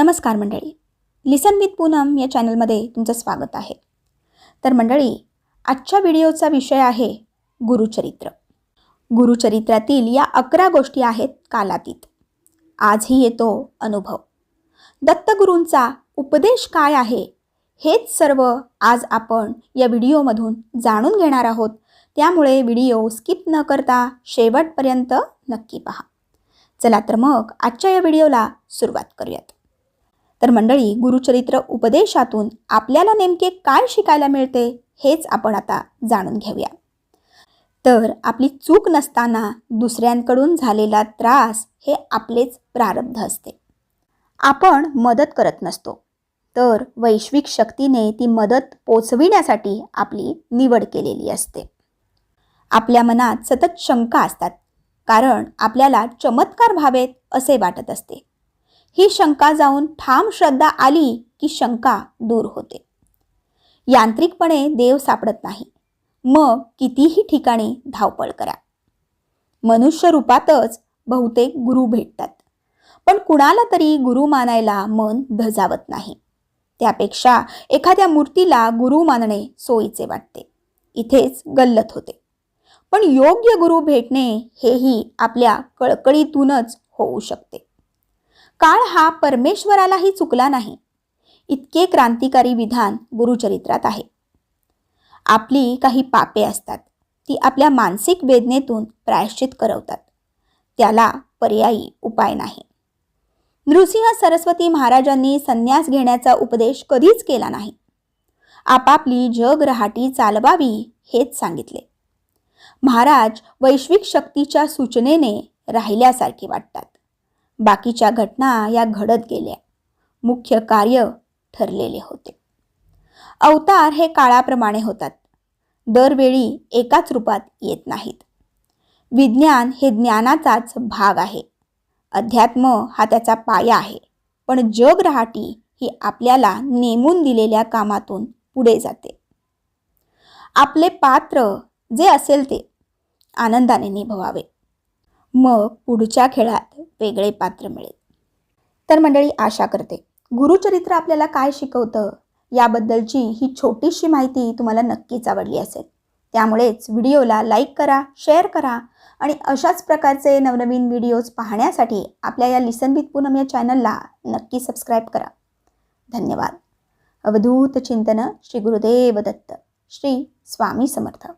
नमस्कार मंडळी. लिसन विथ पूनम या चॅनलमध्ये तुमचं स्वागत आहे. तर मंडळी आजच्या व्हिडिओचा विषय आहे गुरुचरित्र. गुरुचरित्रातील या अकरा गोष्टी आहेत कालातीत. आजही येतो अनुभव. दत्तगुरूंचा उपदेश काय आहे हेच सर्व आज आपण या व्हिडिओमधून जाणून घेणार आहोत. त्यामुळे व्हिडिओ स्किप न करता शेवटपर्यंत नक्की पहा. चला तर मग आजच्या या व्हिडिओला सुरुवात करूयात. तर मंडळी गुरुचरित्र उपदेशातून आपल्याला नेमके काय शिकायला मिळते हेच आपण आता जाणून घेऊया. तर आपली चूक नसताना दुसऱ्यांकडून झालेला त्रास हे आपलेच प्रारब्ध असते. आपण मदत करत नसतो. तर वैश्विक शक्तीने ती मदत पोचविण्यासाठी आपली निवड केलेली असते. आपल्या मनात सतत शंका असतात कारण आपल्याला चमत्कार व्हावेत असे वाटत असते. ही शंका जाऊन ठाम श्रद्धा आली की शंका दूर होते. यांत्रिकपणे देव सापडत नाही. मग कितीही ठिकाणी धावपळ करा. मनुष्य रूपातच बहुतेक गुरु भेटतात. पण कुणाला तरी गुरु मानायला मन धजावत नाही. त्यापेक्षा एखाद्या मूर्तीला गुरु मानणे सोयीचे वाटते. इथेच गल्लत होते. पण योग्य गुरु भेटणे हेही आपल्या कळकळीतूनच होऊ शकते. काळ हा परमेश्वरालाही चुकला नाही. इतके क्रांतिकारी विधान गुरुचरित्रात आहे. आपली काही पापे असतात ती आपल्या मानसिक वेदनेतून प्रायश्चित करवतात. त्याला पर्यायी उपाय नाही. नृसिंह सरस्वती महाराजांनी संन्यास घेण्याचा उपदेश कधीच केला नाही. आपापली जग रहाटी चालवावी हेच सांगितले. महाराज वैश्विक शक्तीच्या सूचनेने राहिल्यासारखे वाटतात. बाकीच्या घटना या घडत गेल्या. मुख्य कार्य ठरलेले होते. अवतार हे काळाप्रमाणे होतात. दरवेळी एकाच रूपात येत नाहीत. विज्ञान हे ज्ञानाचाच भाग आहे. अध्यात्म हा त्याचा पाया आहे. पण जग रहाटी ही आपल्याला नेमून दिलेल्या कामातून पुढे जाते. आपले पात्र जे असेल ते आनंदाने निभवावे. मग पुढच्या खेळात वेगळे पात्र मिळेल. तर मंडळी आशा करते. गुरुचरित्र आपल्याला काय शिकवतं? याबद्दलची ही छोटीशी माहिती तुम्हाला नक्कीच आवडली असेल. त्यामुळेच व्हिडिओला लाईक करा शेअर करा आणि अशाच प्रकारचे नवनवीन व्हिडिओज पाहण्यासाठी आपल्या या लिसन विथ पूनम या चॅनलला नक्की सबस्क्राईब करा. धन्यवाद. अवधूत चिंतन श्री गुरुदेव दत्त. श्री स्वामी समर्थ.